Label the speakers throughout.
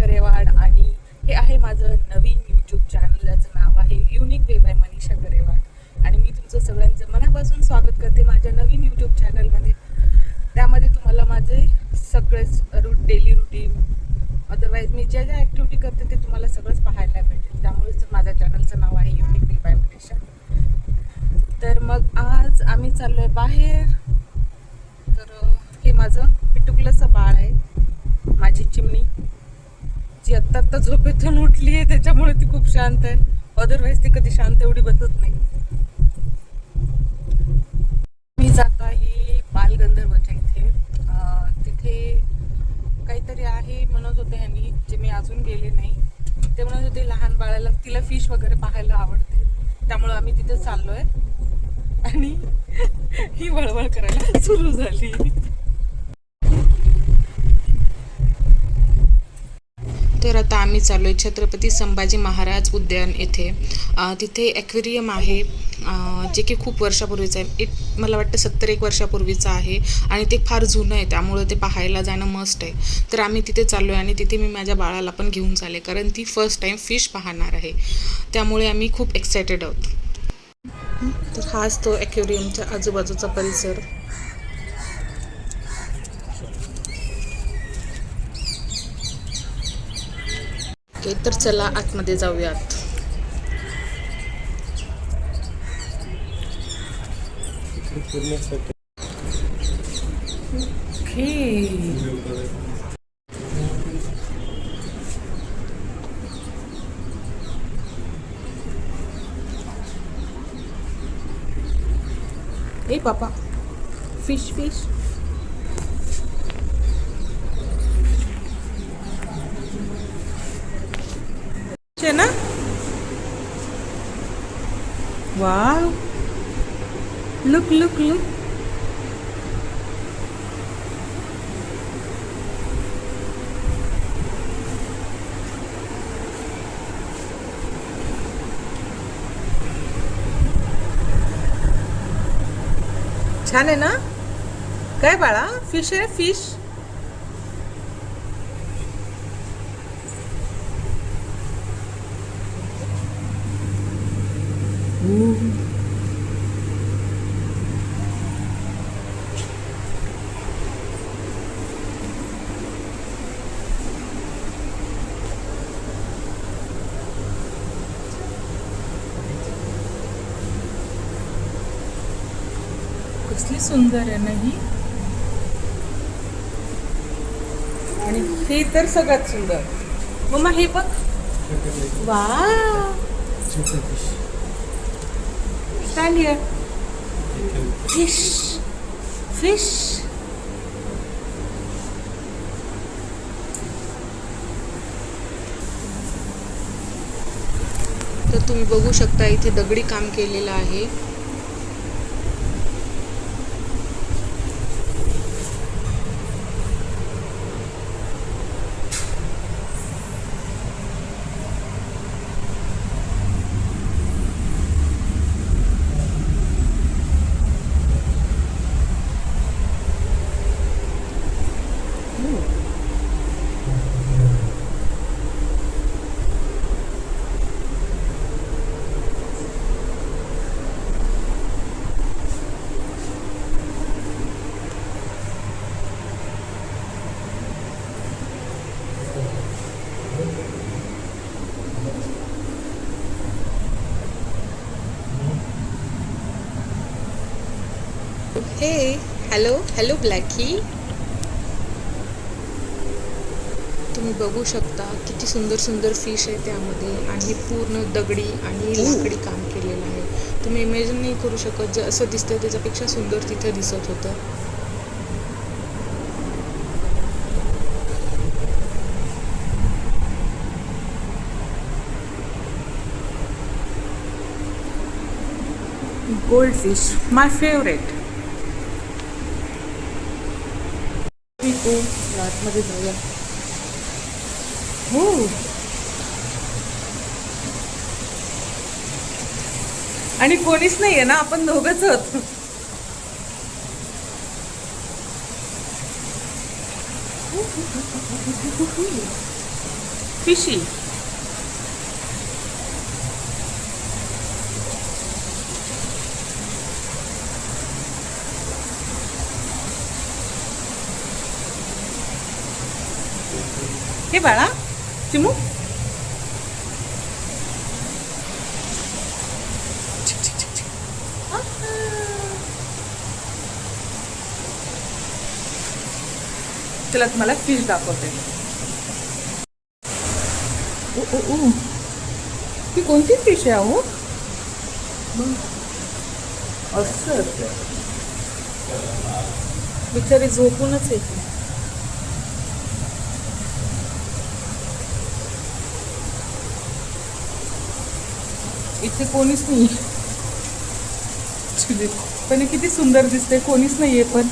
Speaker 1: करेवाड आणि हे आहे माझं नवीन यूट्यूब चॅनल ज्याचं नाव आहे unique way by Manisha Karewad. आणि मी तुमचं सगळ्यांचं मनापासून स्वागत करते माझ्या नवीन यूट्यूब चॅनलमध्ये त्यामध्ये तुम्हाला माझे सगळेच रूट डेली रुटीन अदरवाईज मी ज्या ज्या ॲक्टिव्हिटी करते ते तुम्हाला सगळंच पाहायला भेटेल. त्यामुळेच माझ्या चॅनलचं नाव आहे युनिक वे बाय मनीषा. तर मग आज आम्ही चाललो आहे बाहेर. तर हे माझं पिटुकलंसं बाळ आहे. माझी चिमणी. जी आत्ता आत्ता झोपेतून उठली आहे त्याच्यामुळे ती खूप शांत आहे. अदरवाईज ती कधी शांत एवढी बसत नाही. मी जात आहे बालगंधर्वच्या इथे. तिथे काहीतरी आहे म्हणत होते ह्यांनी जे मी अजून गेले नाही. ते म्हणत होते लहान बाळाला तिला फिश वगैरे पाहायला आवडते. त्यामुळं आम्ही तिथे चाललो आहे आणि ही वळवळ करायला सुरू झाली. तर आता आम्ही चाललो आहे छत्रपती संभाजी महाराज उद्यान येथे. तिथे ॲक्वेरियम आहे. जे की खूप वर्षापूर्वीचं आहे. एक मला वाटतं सत्तर एक वर्षापूर्वीचं आहे. आणि ते फार जुनं आहे. त्यामुळं ते पाहायला जाणं मस्ट आहे. तर आम्ही तिथे चाललो आहे आणि तिथे मी माझ्या बाळाला पण घेऊन चालले. कारण ती फर्स्ट टाईम फिश पाहणार आहे. त्यामुळे आम्ही खूप एक्सायटेड आहोत. तर हाच तो ॲक्वेरियमच्या आजूबाजूचा परिसर. ओके तर चला आतमध्ये जाऊयात. ए पापा. Fish fish wow look look look छान आहे ना? काय बाळा? फ़िश आहे फ़िश कसली सुंदर आहे ना ही? आणि हे तर सगळ्यात सुंदर. मम्मा हे बघ. वा स्टँड हिअर फिश फिश तर तुम्ही बघू शकता इथे दगडी काम केलेलं आहे. Hey, hello, hello, Blackie. बघू शकता किती सुंदर सुंदर फिश आहे त्यामध्ये. आणि पूर्ण दगडी आणि लाकडी काम केलेलं आहे. तुम्ही इमॅजिन नाही करू शकत. जे असं दिसतंय त्याच्यापेक्षा सुंदर तिथे दिसत होतं. गोल्ड फिश माय फेवरेट आतमध्ये जाऊया हो. आणि कोणीच नाहीये ना आपण दोघच आहोत. फिशी हे बाळा चिमू? चला तुम्हाला फिश दाखवते. ती कोणती फिश आहे अहो? असं. बिचारी झोपूनच येते. इथे कोणीच नाही पण किती सुंदर दिसते कोणीच नाहीये पण.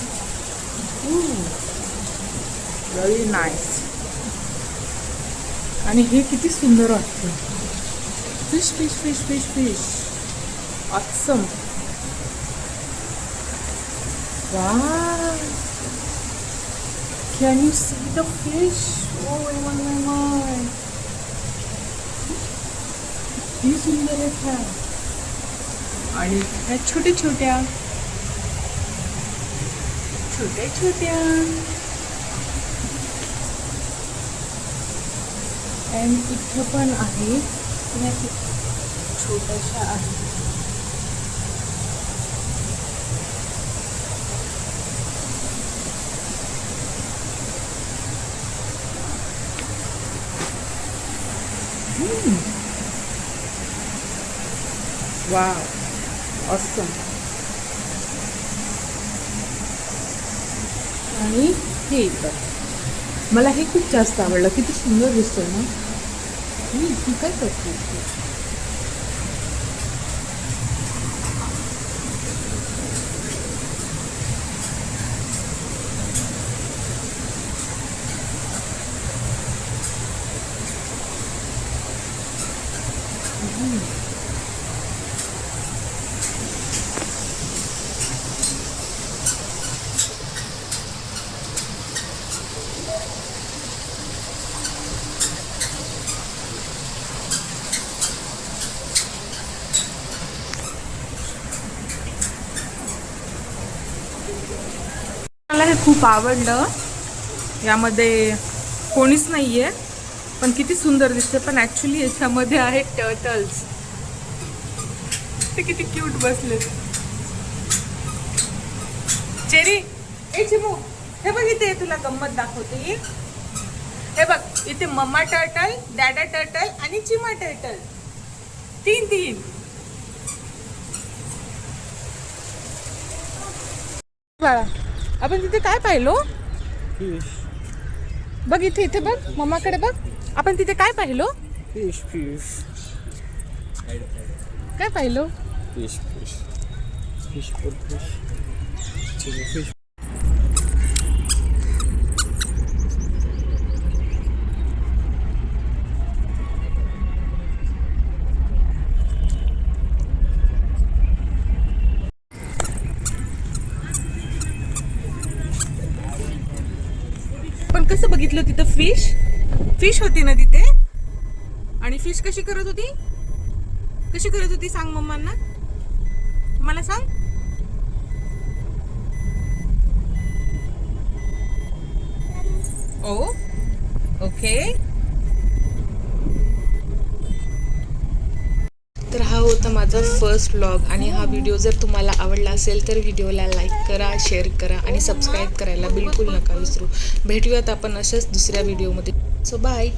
Speaker 1: व्हेरी नाईस आणि हे किती सुंदर वाटतं fish fish fish fish fish awesome can you see the fish oh my my my किती सुंदर आहेत ह्या आणि ह्या छोट्या छोट्या. छोट्या छोट्या. अँड इथं पण आहे. छोट्याशा आहेत वाव awesome. आणि हे इतर मला हे खूप जास्त आवडलं. किती सुंदर दिसतंय ना. मी काय करते? खूप आवडलं. यामध्ये कोणीच नाही आहे पण किती सुंदर दिसते. पण ॲक्च्युली याच्यामध्ये आहे टर्टल्स ते किती क्यूट बसले. चेरी ए चिमू हे बघ इथे तुला गंमत दाखवते. हे बघ इथे मम्मा टर्टल डॅडा टर्टल आणि चिमा टर्टल तीन तीन. बाळा. आपण तिथे काय पाहिलो?
Speaker 2: फिश
Speaker 1: बघ इथे इथे बघ मम्माकडे बघ. आपण तिथे काय पाहिलो?
Speaker 2: फिश फिश
Speaker 1: काय पाहिलो?
Speaker 2: फिश फिश फिश फिश
Speaker 1: कसं बघितलं तिथं फिश फिश होती ना तिथे? आणि फिश कशी करत होती? कशी करत होती सांग मम्मांना? मला सांग. Oh, ओ ओके तर हा होता माझा फर्स्ट व्लॉग आणि हा व्हिडिओ जर तुम्हाला आवडला असेल तर व्हिडिओला लाईक करा शेअर करा आणि सबस्क्राईब करायला बिलकुल नका विसरू. भेटूयात आपण अशाच दुसऱ्या व्हिडिओमध्ये सो बाय